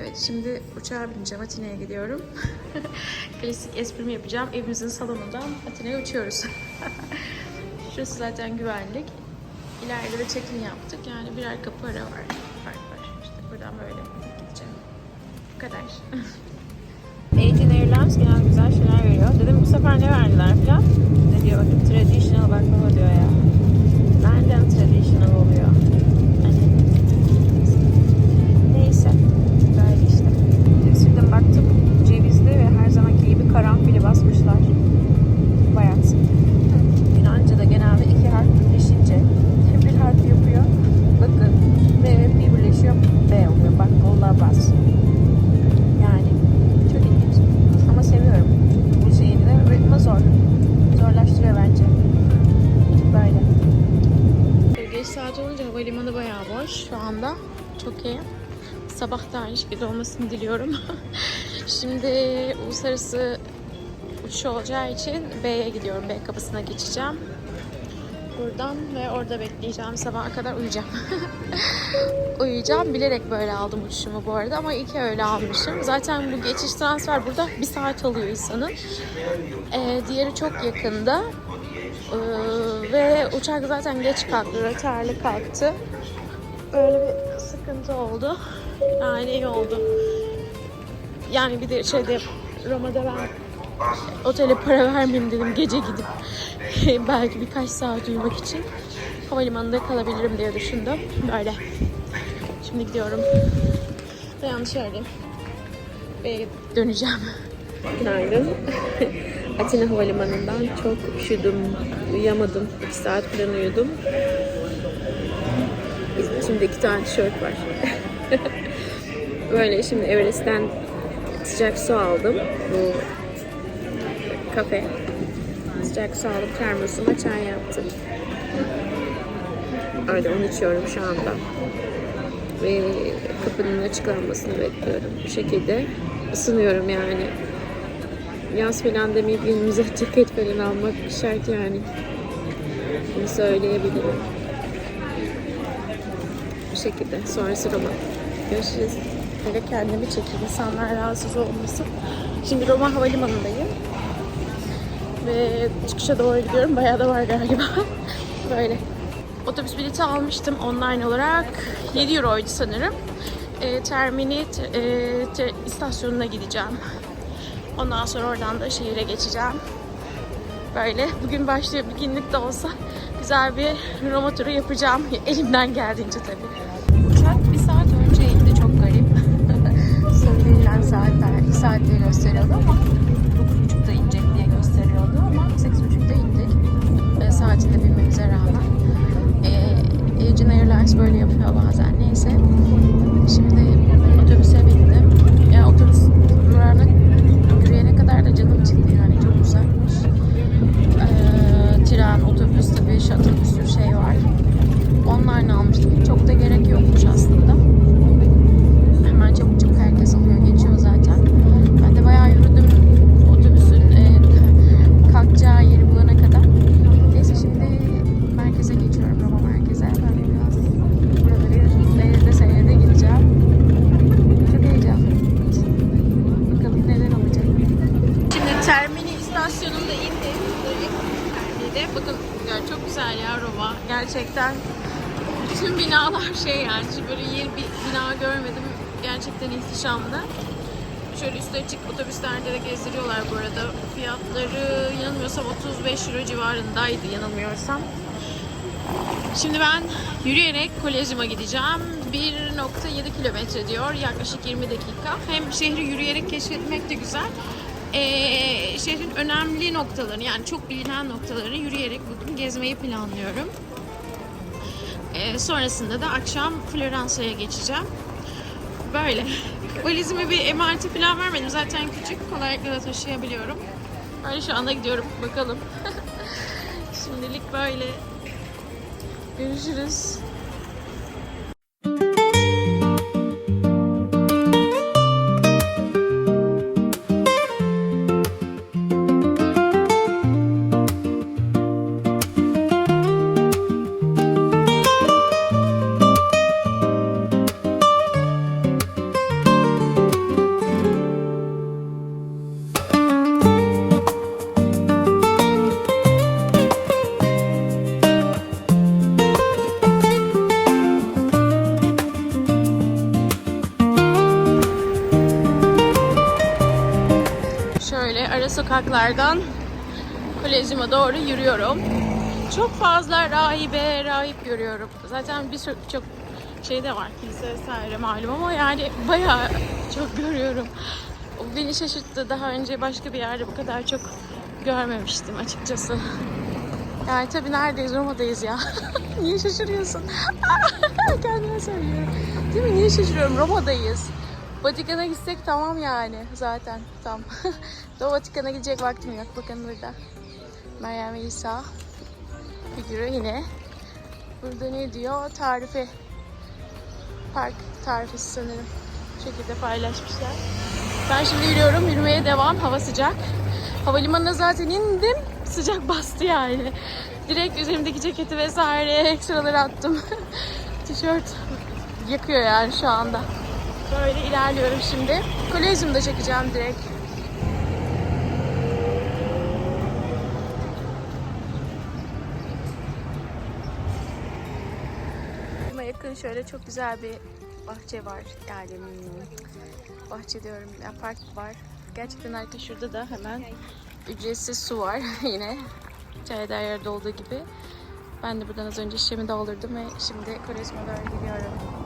Evet şimdi uçağa bineceğim. Atina'ya gidiyorum. Klasik esprimi yapacağım. Evimizin salonundan Atina'ya uçuyoruz. Şurası zaten güvenlik. İleride de check-in yaptık. Yani birer kapı ara var. Fark var. İşte buradan böyle gideceğim. Bu kadar. Asian Airlines genel güzel şeyler veriyor. Dedim bu sefer ne verdiler falan. Ne diyor bakın traditional baklava diyor ya. Nereden traditional oluyor? Basmışlar. Bayat. Yunanca'da genelde iki harf birleşince bir harf yapıyor. Bakın B bir birleşiyor B oluyor. Bak bas. Yani çok ilginç. Ama seviyorum. Bu şeyini de ritmi zor. Zorlaştırıyor bence. Böyle. Geç saat olunca havalimanı bayağı boş şu anda. Çok iyi. Sabah da aynı şekilde olmasını diliyorum. Şimdi uluslararası uçuş olacağı için B'ye gidiyorum. B kapısına geçeceğim. Buradan ve orada bekleyeceğim. Sabaha kadar uyuyacağım. uyuyacağım. Bilerek böyle aldım uçuşumu bu arada ama iki öyle almışım. Zaten bu geçiş transfer burada bir saat alıyor insanın. Ee, diğeri çok yakında. Ee, ve uçak zaten geç kalktı. Rötarlı kalktı. Öyle bir sıkıntı oldu. Yani iyi oldu. Yani bir de şeyde Roma'da ben otele para vermeyeyim dedim gece gidip belki birkaç saat uyumak için havalimanında kalabilirim diye düşündüm. Böyle. Şimdi gidiyorum. Ve yanlış yerdeyim. Ve döneceğim. Günaydın. Atina Havalimanı'ndan çok üşüdüm. Uyuyamadım. 2 saat falan uyudum. İçimde iki tane tişört var. Böyle şimdi Everest'ten sıcak su aldım. Bu kafe. Sıcak su. Termosuma çay yaptım. Öyle onu içiyorum şu anda. Ve kapının açıklanmasını bekliyorum. Bu şekilde ısınıyorum yani. Yaz falan demeyip elimize ceket falan almak şart yani. Bunu söyleyebilirim. Bu şekilde. Sonrası Roma. Görüşürüz. Böyle kendimi çekeyim. İnsanlar rahatsız olmasın. Şimdi Roma Havalimanı'ndayım. Ve çıkışa doğru gidiyorum. Bayağı da var galiba. Böyle. Otobüs bileti almıştım online olarak. 7 euroydu sanırım. E, Termini e, te- istasyonuna gideceğim. Ondan sonra oradan da şehire geçeceğim. Böyle bugün başlıyor bir günlük de olsa güzel bir Roma turu yapacağım. Elimden geldiğince tabii. Uçak bir saat önce indi. Çok garip. Söylenilen saatler, iki saatleri gösteriyordu ama saatinde binmemize rağmen. Asian Airlines böyle yapıyor binalar şey yani. Hiç böyle yeni bir bina görmedim. Gerçekten ihtişamlı. Şöyle üstü açık otobüslerde de gezdiriyorlar bu arada. Fiyatları yanılmıyorsam 35 euro civarındaydı yanılmıyorsam. Şimdi ben yürüyerek Kolezyum'a gideceğim. 1.7 kilometre diyor. Yaklaşık 20 dakika. Hem şehri yürüyerek keşfetmek de güzel. Ee, şehrin önemli noktalarını yani çok bilinen noktaları yürüyerek bugün gezmeyi planlıyorum. Ee, sonrasında da akşam Floransa'ya geçeceğim. Böyle. Valizime bir emareti falan vermedim. Zaten küçük. Kolaylıkla da taşıyabiliyorum. Böyle şu anda gidiyorum. Bakalım. Şimdilik böyle. Görüşürüz. Sokaklardan Kolezyum'a doğru yürüyorum. Çok fazla rahibe, rahip görüyorum. Zaten birçok çok şey de var, kilise vesaire malum ama yani bayağı çok görüyorum. O beni şaşırttı. Daha önce başka bir yerde bu kadar çok görmemiştim açıkçası. Yani tabii neredeyiz? Roma'dayız ya. Niye şaşırıyorsun? Kendime söylüyorum. Değil mi? Niye şaşırıyorum? Roma'dayız. Vatikan'a gitsek tamam yani zaten tam. Doğu Vatikan'a gidecek vaktim yok. Bakın burada. Meryem İsa figürü yine. Burada ne diyor? Tarifi. Park tarifesi sanırım. Bu şekilde paylaşmışlar. Ben şimdi yürüyorum. Yürümeye devam. Hava sıcak. Havalimanına zaten indim. Sıcak bastı yani. Direkt üzerimdeki ceketi vesaire ekstraları attım. Tişört yakıyor yani şu anda. Böyle ilerliyorum şimdi. Kolezyumda çekeceğim direkt. Buna yakın şöyle çok güzel bir bahçe var. Yani bahçe diyorum ya park var. Gerçekten harika şurada da hemen ücretsiz su var yine. Çayda yerde olduğu gibi. Ben de buradan az önce şişemi doldurdum ve şimdi Kolezyum'a doğru gidiyorum.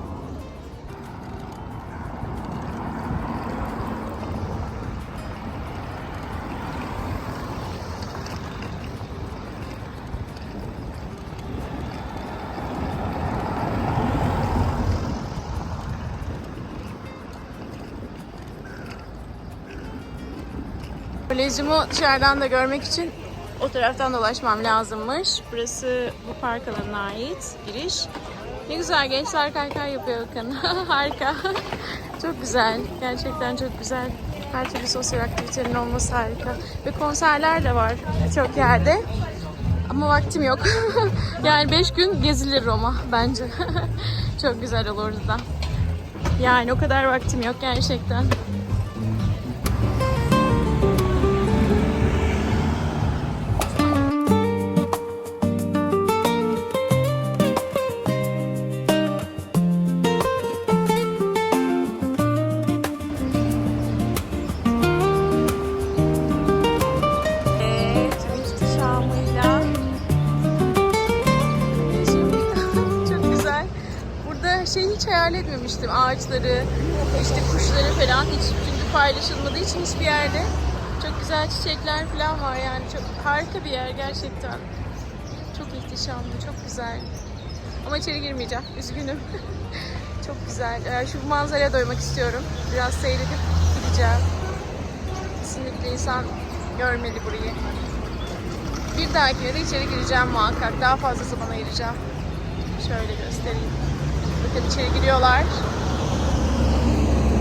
Kolezyumu dışarıdan da görmek için o taraftan dolaşmam lazımmış. Burası bu park alanına ait giriş. Ne güzel gençler kaykay yapıyor bakın. harika. çok güzel. Gerçekten çok güzel. Her türlü sosyal aktivitenin olması harika. Ve konserler de var çok yerde. Ama vaktim yok. yani 5 gün gezilir Roma bence. çok güzel olurdu da. Yani o kadar vaktim yok gerçekten. Hayal etmemiştim. Ağaçları, işte kuşları falan hiç çünkü paylaşılmadığı için hiçbir yerde. Çok güzel çiçekler falan var yani. Çok harika bir yer gerçekten. Çok ihtişamlı, çok güzel. Ama içeri girmeyeceğim. Üzgünüm. çok güzel. Ee, Şu manzaraya doymak istiyorum. Biraz seyredip gideceğim. Kesinlikle insan görmeli burayı. Bir dahakine de içeri gireceğim muhakkak. Daha fazla zaman ayıracağım. Şöyle göstereyim. Bakın içeri giriyorlar.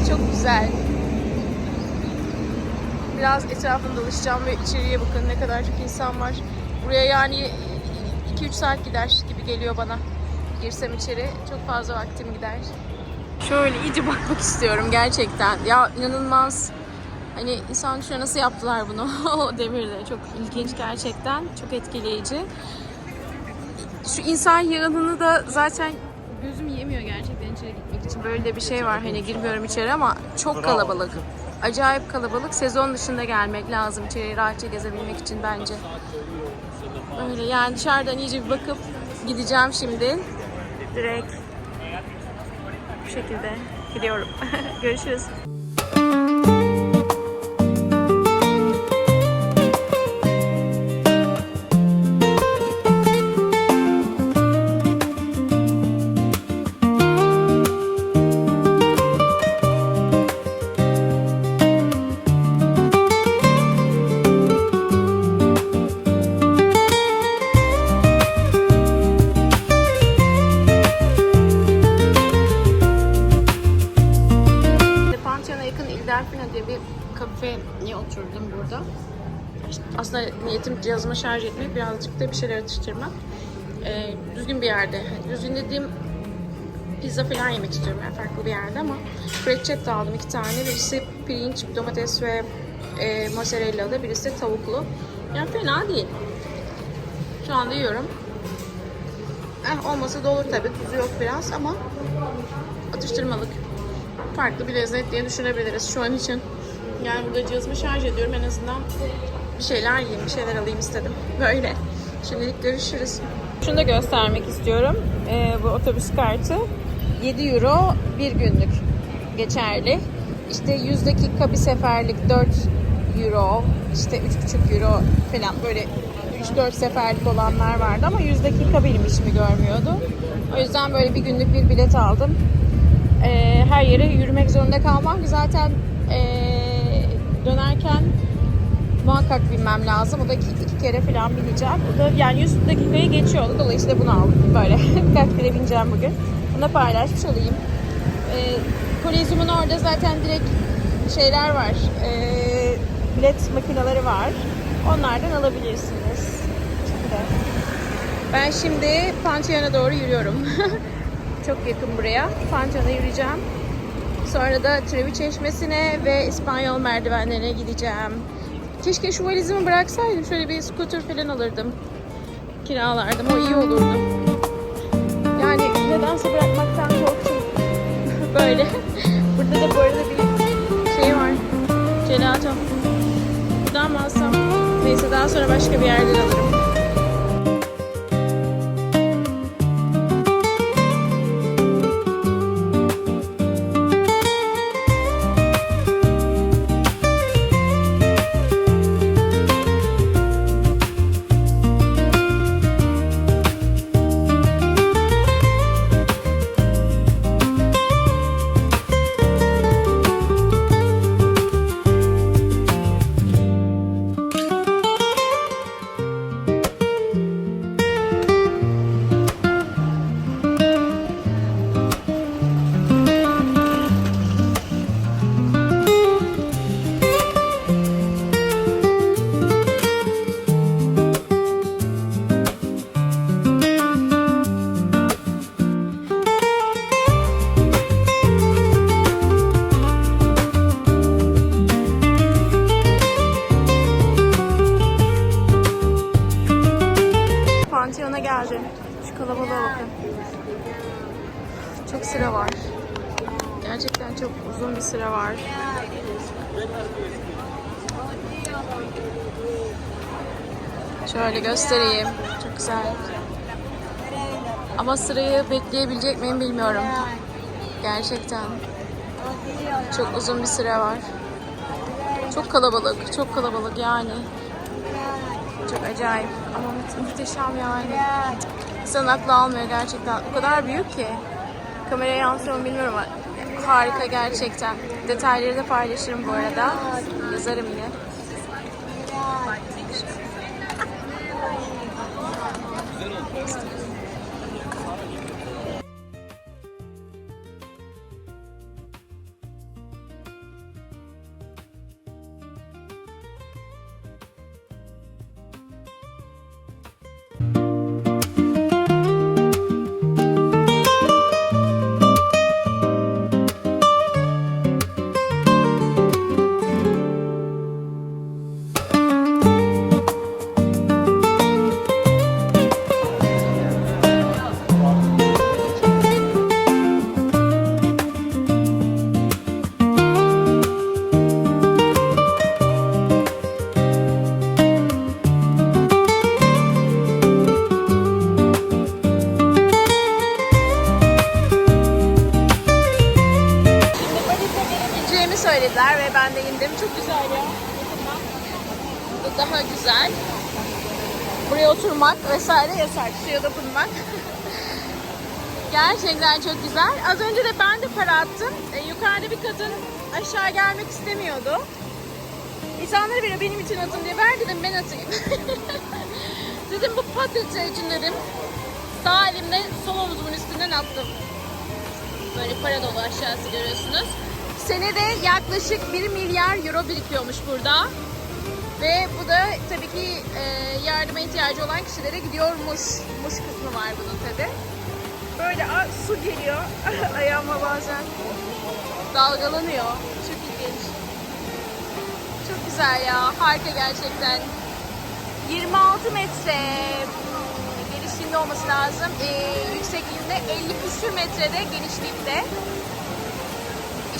Çok güzel. Biraz etrafında dolaşacağım ve içeriye bakın ne kadar çok insan var. Buraya yani 2-3 saat gider gibi geliyor bana. Girsem içeri çok fazla vaktim gider. Şöyle iyice bakmak istiyorum gerçekten. Ya inanılmaz. Hani insan düşünüyor nasıl yaptılar bunu o devirde. Çok ilginç gerçekten. Çok etkileyici. Şu insan yığınını da zaten yemiyor gerçekten içeri gitmek için. Böyle de bir şey var. Hani girmiyorum içeri ama çok kalabalık. Acayip kalabalık. Sezon dışında gelmek lazım içeri rahatça gezebilmek için bence. Öyle yani dışarıdan iyice bir bakıp gideceğim şimdi. Direkt bu şekilde gidiyorum. Görüşürüz. Cihazımı şarj etmek, birazcık da bir şeyler atıştırmak. Ee, düzgün bir yerde. Düzgün dediğim pizza falan yemek istiyorum yani farklı bir yerde ama fettuccine aldım iki tane. Birisi pirinç, domates ve e, mozzarellalı, birisi de tavuklu. Yani fena değil. Şu anda yiyorum. Eh, olmasa da olur tabii. Tuzu yok biraz ama atıştırmalık farklı bir lezzet diye düşünebiliriz şu an için. Yani burada cihazımı şarj ediyorum. En azından bir şeyler yiyeyim, bir şeyler alayım istedim. Böyle. Şimdilik görüşürüz. Şunu da göstermek istiyorum. Ee, bu otobüs kartı 7 euro bir günlük geçerli. İşte 100 dakika bir seferlik 4 euro, işte 3,5 euro falan böyle 3-4 seferlik olanlar vardı ama 100 dakika benim işimi görmüyordu. O yüzden böyle bir günlük bir bilet aldım. Ee, her yere yürümek zorunda kalmam ki zaten ee, dönerken muhakkak binmem lazım. O da iki, iki kere falan bineceğim. O da yani 100 dakikayı geçiyordu. Dolayısıyla bunu aldım. Böyle birkaç kere bineceğim bugün. Bunu da paylaşmış olayım. Ee, Kolezyum'un orada zaten direkt şeyler var. Ee, bilet makineleri var. Onlardan alabilirsiniz. Şimdi. Ben şimdi Pantheon'a doğru yürüyorum. Çok yakın buraya. Pantheon'a yürüyeceğim. Sonra da Trevi Çeşmesi'ne ve İspanyol merdivenlerine gideceğim. Keşke şu valizimi bıraksaydım. Şöyle bir scooter falan alırdım. Kiralardım. O iyi olurdu. Yani nedense bırakmaktan korktum. Böyle. Burada da bu arada bir şey var. Gelato. Buradan mı alsam? Neyse daha sonra başka bir yerden alırım. Pantheon'a geldim. Şu kalabalığa bakın. Çok sıra var. Gerçekten çok uzun bir sıra var. Şöyle göstereyim. Çok güzel. Ama sırayı bekleyebilecek miyim bilmiyorum. Gerçekten. Çok uzun bir sıra var. Çok kalabalık, çok kalabalık yani. Çok acayip ama mu- muhteşem yani. İnsanın aklı almıyor gerçekten. O kadar büyük ki. Kameraya yansıyor mu bilmiyorum ama harika gerçekten. Detayları da paylaşırım bu arada. Yazarım yine. Söylediler ve ben de indim. Çok güzel ya. Dokunmak. Bu daha güzel. Buraya oturmak vesaire yasak. Suya dokunmak. Gerçekten çok güzel. Az önce de ben de para attım. E, yukarıda bir kadın aşağı gelmek istemiyordu. İnsanları bile benim için atın diye ver dedim ben atayım. dedim bu patates için dedim. Sağ elimle sol omuzumun üstünden attım. Böyle para dolu aşağısı görüyorsunuz. Senede yaklaşık 1 milyar euro birikiyormuş burada. Ve bu da tabii ki e, yardıma ihtiyacı olan kişilere gidiyormuş. Muş kısmı var bunun tabii. Böyle a, su geliyor ayağıma bazen. Dalgalanıyor. Çok ilginç. Çok güzel ya. Harika gerçekten. 26 metre genişliğinde olması lazım. Ee, yüksekliğinde 50 küsür metrede genişlikte.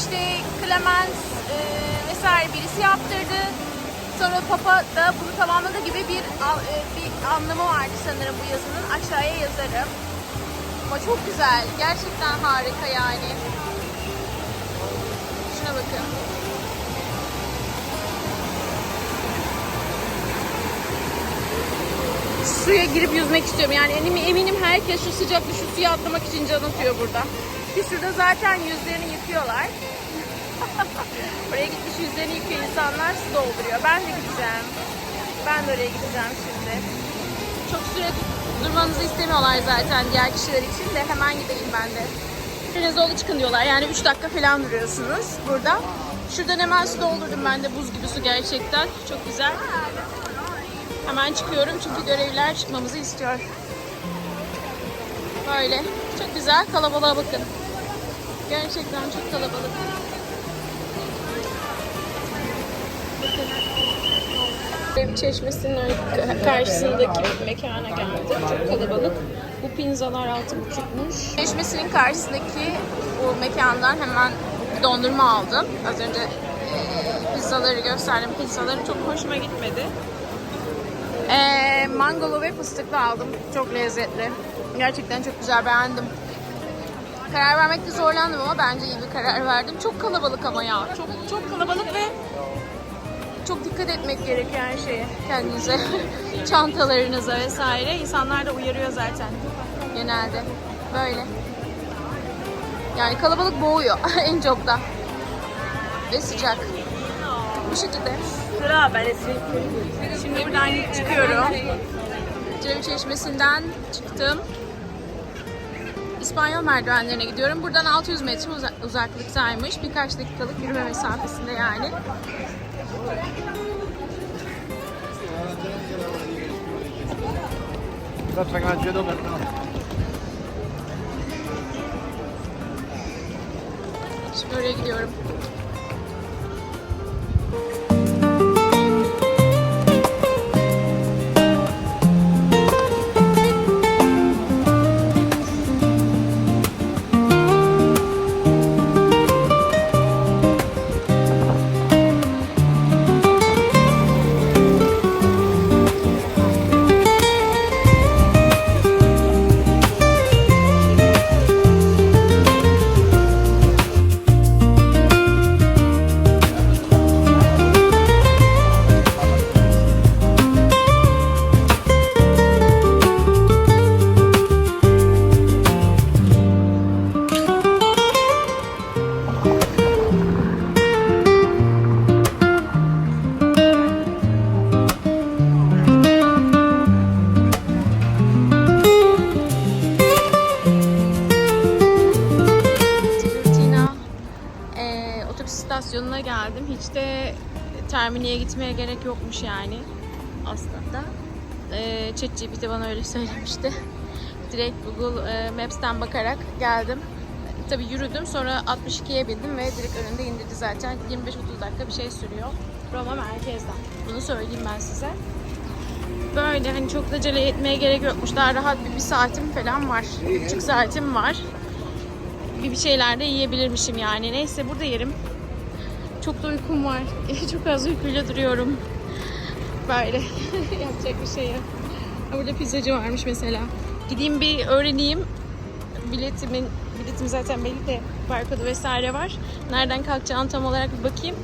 İşte Clemens e, vesaire birisi yaptırdı. Sonra Papa da bunu tamamladı gibi bir e, bir anlamı vardı sanırım bu yazının. Aşağıya yazarım. Ama çok güzel. Gerçekten harika yani. Şuna bakın. Suya girip yüzmek istiyorum. Yani eminim herkes şu sıcakta şu suya atlamak için can atıyor burada. Ki şurada zaten yüzlerini yıkıyorlar. Oraya gitmiş yüzlerini yıkıyor insanlar su dolduruyor. Ben de gideceğim. Ben de oraya gideceğim şimdi. Çok süre durmanızı istemiyorlar zaten diğer kişiler için de hemen gideyim ben de. Biriniz dolu çıkın diyorlar. Yani 3 dakika falan duruyorsunuz burada. Şuradan hemen su doldurdum ben de buz gibi su gerçekten. Çok güzel. Hemen çıkıyorum çünkü görevliler çıkmamızı istiyor. Böyle. Çok güzel. Kalabalığa bakın. Gerçekten çok kalabalık. Bakın. Çeşmesinin karşısındaki mekana geldik. Çok kalabalık. Bu pinzalar altı buçukmuş. Çeşmesinin karşısındaki bu mekandan hemen dondurma aldım. Az önce e, pizzaları gösterdim. Pizzaları çok hoşuma gitmedi. Ee, mangolu ve fıstıklı aldım. Çok lezzetli. Gerçekten çok güzel beğendim. Karar vermekte zorlandım ama bence iyi bir karar verdim. Çok kalabalık ama ya. Çok çok kalabalık ve çok dikkat etmek gerekiyor her şeye kendinize. Çantalarınıza vesaire. İnsanlar da uyarıyor zaten genelde. Böyle. Yani kalabalık boğuyor en çok da. Ve sıcak. Bu şekilde. Sıra ben. Şimdi buradan çıkıyorum. Trevi Çeşmesi'nden çıktım. İspanyol merdivenlerine gidiyorum. Buradan 600 metre uza- uzaklıktaymış. Birkaç dakikalık yürüme mesafesinde yani. Şimdi oraya gidiyorum. Terminiye gitmeye gerek yokmuş yani aslında. Eee ChatGPT bana öyle söylemişti. Direkt Google eee, Maps'ten bakarak geldim. Tabii yürüdüm sonra 62'ye bindim ve direkt önünde indirdi zaten. 25-30 dakika bir şey sürüyor. Roma merkezden. Bunu söyleyeyim ben size. Böyle hani çok da acele etmeye gerek yokmuş. Daha rahat bir, bir saatim falan var. Bir buçuk saatim var bir bir şeyler de yiyebilirmişim yani. Neyse burada yerim. Çok da uykum var. Çok az uykuyla duruyorum. Böyle yapacak bir şey yok. Burada pizzacı varmış mesela. Gideyim bir öğreneyim. Biletimin biletim zaten belli de barkodu vesaire var. Nereden kalkacağını tam olarak bir bakayım.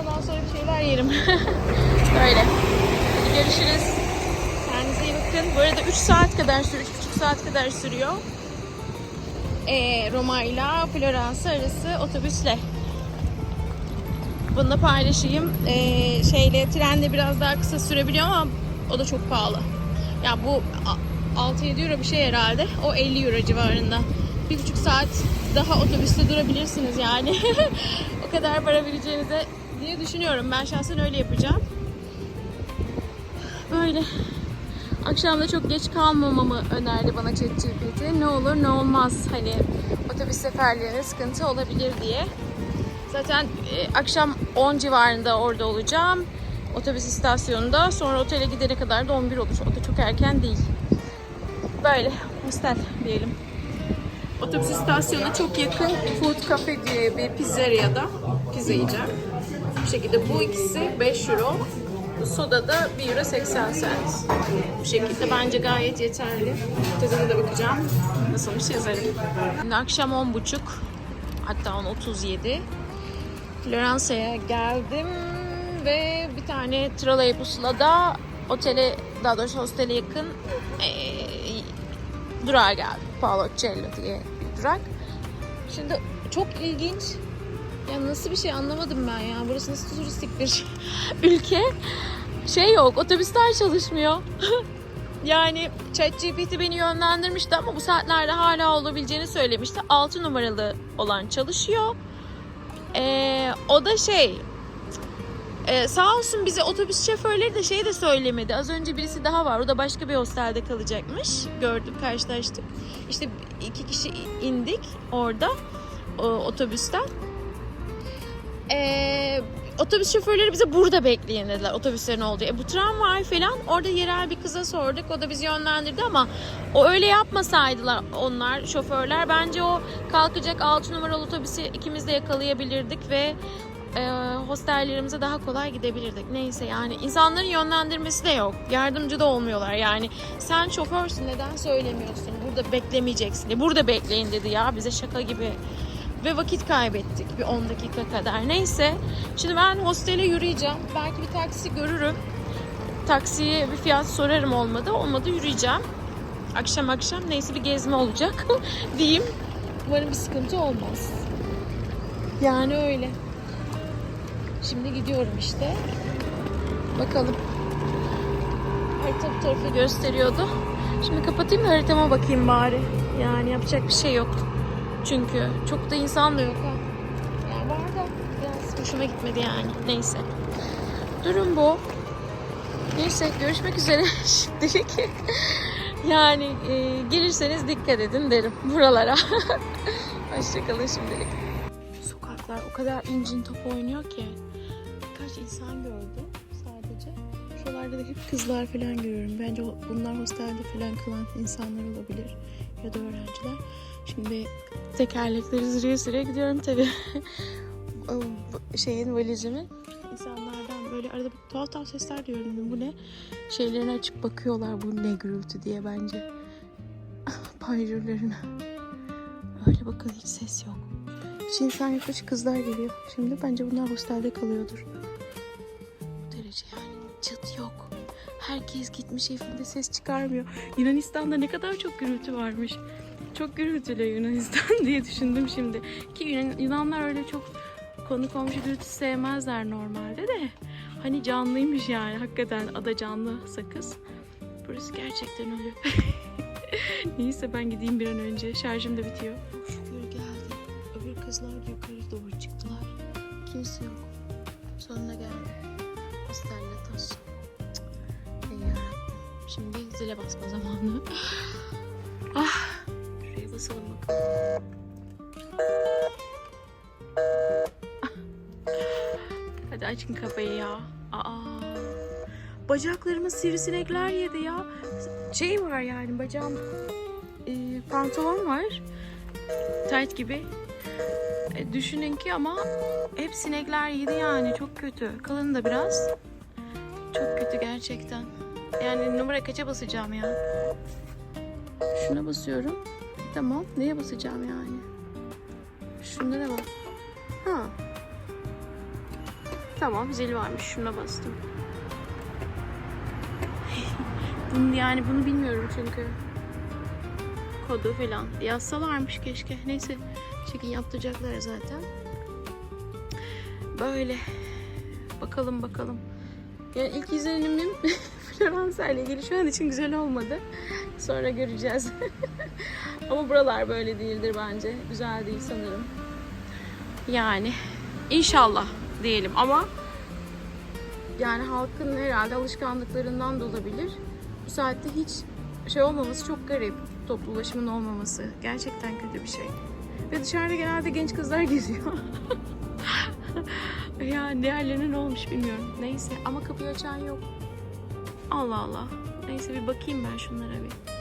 Ondan sonra bir şeyler yerim. Böyle. Hadi görüşürüz. Kendinize iyi bakın. Bu arada 3 saat kadar sürüyor. 3,5 saat kadar sürüyor e, Roma ile Florence arası otobüsle. Bunu paylaşayım. E, şeyle trenle biraz daha kısa sürebiliyor ama o da çok pahalı. Ya bu a- 6-7 euro bir şey herhalde. O 50 euro civarında. Bir buçuk saat daha otobüste durabilirsiniz yani. o kadar para vereceğinize diye düşünüyorum. Ben şahsen öyle yapacağım. Böyle. Akşam da çok geç kalmamamı önerdi bana ChatGPT. Ne olur ne olmaz hani otobüs seferlerine sıkıntı olabilir diye. Zaten e, akşam 10 civarında orada olacağım. Otobüs istasyonunda. Sonra otele gidene kadar da 11 olur. O da çok erken değil. Böyle. Hostel diyelim. Otobüs istasyonuna çok yakın Food Cafe diye bir pizzeriada pizza yiyeceğim. Bu şekilde bu ikisi 5 euro. Soda da 1 euro 80 cent. Bu şekilde bence gayet yeterli. Tadına da bakacağım. Nasılmış yazarım. Şimdi akşam 10.30 hatta 10.37. Floransa'ya geldim ve bir tane trolleybusla da otele, daha doğrusu hostele yakın eee durağa geldim. Paolo Cello diye bir durak. Şimdi çok ilginç. Ya nasıl bir şey anlamadım ben ya. Burası nasıl turistik bir ülke. Şey yok, otobüsler çalışmıyor. yani ChatGPT beni yönlendirmişti ama bu saatlerde hala olabileceğini söylemişti. 6 numaralı olan çalışıyor. Ee, o da şey ee, sağ olsun bize otobüs şoförleri de şey de söylemedi. Az önce birisi daha var. O da başka bir hostelde kalacakmış. Gördük, karşılaştık. İşte iki kişi indik orada o, otobüsten. Ee, otobüs şoförleri bize burada bekleyin dediler otobüslerin olduğu. E, bu tramvay falan orada yerel bir kıza sorduk. O da bizi yönlendirdi ama o öyle yapmasaydılar onlar şoförler. Bence o kalkacak 6 numaralı otobüsü ikimiz de yakalayabilirdik ve e, hostellerimize daha kolay gidebilirdik. Neyse yani insanların yönlendirmesi de yok. Yardımcı da olmuyorlar yani. Sen şoförsün neden söylemiyorsun? Burada beklemeyeceksin. Burada bekleyin dedi ya bize şaka gibi. Ve vakit kaybettik bir 10 dakika kadar. Neyse. Şimdi ben hostele yürüyeceğim. Belki bir taksi görürüm. Taksiye bir fiyat sorarım olmadı. Olmadı yürüyeceğim. Akşam akşam neyse bir gezme olacak diyeyim. Umarım bir sıkıntı olmaz. Yani öyle. Şimdi gidiyorum işte. Bakalım. Harita bu tarafı gösteriyordu. Şimdi kapatayım da haritama bakayım bari. Yani yapacak bir şey yok. Çünkü çok da insan da yok. Yani var biraz hoşuma gitmedi yani. Neyse. Durum bu. Neyse görüşmek üzere şimdilik. yani e, gelirseniz dikkat edin derim buralara. Hoşçakalın şimdilik. Sokaklar o kadar incin top oynuyor ki. Birkaç insan gördüm sadece. Şuralarda da hep kızlar falan görüyorum. Bence bunlar hostelde falan kalan insanlar olabilir. Ya da öğrenciler. Şimdi tekerlekleri sürüye sürüye gidiyorum tabii. Şeyin valizimin. İnsanlardan böyle arada bir tuhaf tuhaf sesler duyuyorum. Bu ne? Şeylerini açıp bakıyorlar bu ne gürültü diye bence. Panjurlarına. Öyle bakın hiç ses yok. Hiç insan yok, hiç kızlar geliyor. Şimdi bence bunlar hostelde kalıyordur. Bu derece yani çıt yok. Herkes gitmiş evinde ses çıkarmıyor. Yunanistan'da ne kadar çok gürültü varmış. Çok gürültülü Yunanistan diye düşündüm şimdi. Ki Yunan- Yunanlar öyle çok konu komşu gürültüsü sevmezler normalde de. Hani canlıymış yani hakikaten ada canlı sakız. Burası gerçekten öyle. Neyse ben gideyim bir an önce. Şarjım da bitiyor. Şükür geldi. Öbür kızlar yukarı doğru çıktılar. Kimse yok. Sonuna geldim. Hostelle tas. Ey. Şimdi zile basma zamanı. Hadi açın kapıyı ya. Aa. Bacaklarımı sivrisinekler yedi ya. Şey var yani bacağım e, pantolon var. Tight gibi. E, düşünün ki ama hep sinekler yedi yani çok kötü. Kalın da biraz. Çok kötü gerçekten. Yani numara kaça basacağım ya? Şuna basıyorum. Tamam. Neye basacağım yani? Şunlara bak. Ha. Tamam zil varmış. Şuna bastım. Bunu yani bunu bilmiyorum çünkü. Kodu falan. Yazsalarmış keşke. Neyse. Çekin yaptıracaklar zaten. Böyle. Bakalım bakalım. Yani ilk izlenimim Floransa ile ilgili şu an için güzel olmadı. Sonra göreceğiz. Ama buralar böyle değildir bence. Güzel değil sanırım. Yani inşallah diyelim ama yani halkın herhalde alışkanlıklarından da olabilir. Bu saatte hiç şey olmaması çok garip. Toplu ulaşımın olmaması. Gerçekten kötü bir şey. Ve dışarıda genelde genç kızlar geziyor. ya diğerlerine ne olmuş bilmiyorum. Neyse ama kapıyı açan yok. Allah Allah. Neyse bir bakayım ben şunlara bir.